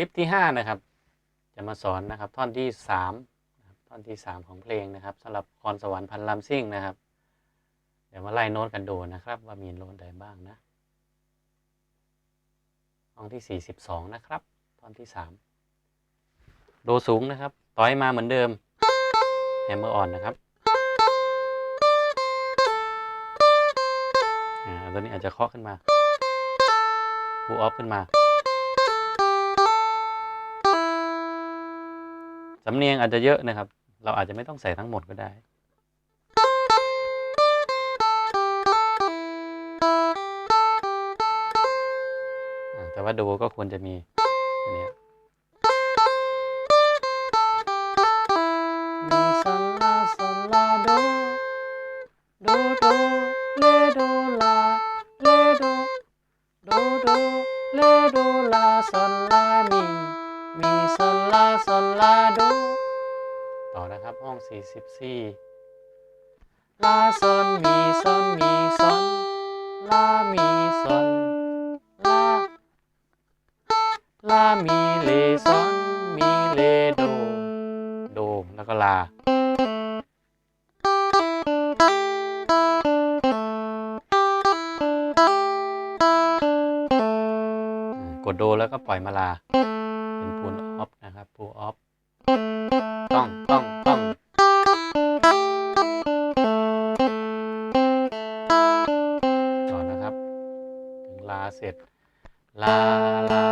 ลิปที่ห้านะครับ จะมาสอนนะครับท่อนที่สามท่อนที่สามของเพลงนะครับสำหรับพรสวรรค์พันลำซิ่งนะครับ เดี๋ยวมาไล่โน้ตกันดูนะครับ ว่ามีโน้ตใดบ้างนะท่อนที่สี่สิบสองนะครับ ท่อนที่สามโดสูงนะครับ ต่อยมาเหมือนเดิมแฮมเมอร์ออนนะครับอ่าตัวนี้อาจจะเคาะขึ้นมาปูออฟขึ้นมา สำเนียงอาจจะเยอะนะครับ เราอาจจะไม่ต้องใส่ทั้งหมดก็ได้ แต่ว่าดูก็ควรจะมีอันนี้มีโซลาโซลาโดโดโดเลโดลาเลโดโดโดเลโดลาโซลามีมีโซลาโซลาโด นะครับ ห้อง 44ลาซอนมีซอนมีซอนลามีซอนลาลามีเลซอนมีเลโดโดแล้วก็ลากดโดแล้วก็ปล่อยมาลา เป็นพูนออฟนะครับพูออฟต้องต้อง ลาเสร็จลาลา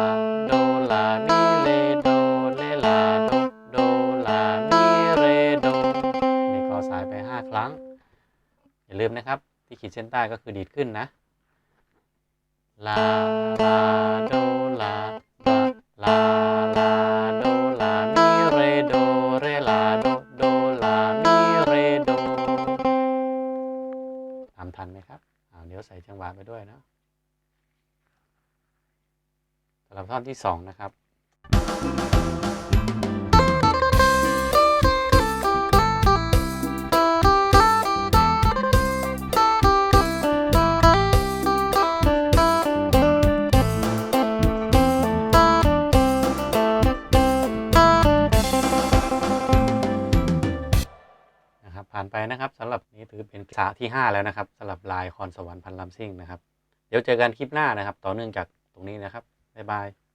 โดลามิเลโดเลลาโดโดลามิเรโดมีกอสายไป 5 ครั้ง อย่าลืมนะครับ ที่ขีดเส้นใต้ก็คือดีดขึ้นนะลาลาโดลาลาลาโดลามิเรโดเรลาโดโดลามิเรโดตามทันไหมครับอ่าเดี๋ยวใส่จังหวะไปด้วยเนาะ สำหรับท่อนที่สองนะครับนะครับผ่านไปนะครับสำหรับนี้ถือเป็นสาที่ 5 แล้วนะครับสำหรับลายคอนสวรรค์พันลำซิ่งนะครับ เดี๋ยวเจอกันคลิปหน้านะครับ ต่อเนื่องจากตรงนี้นะครับ บ๊ายบาย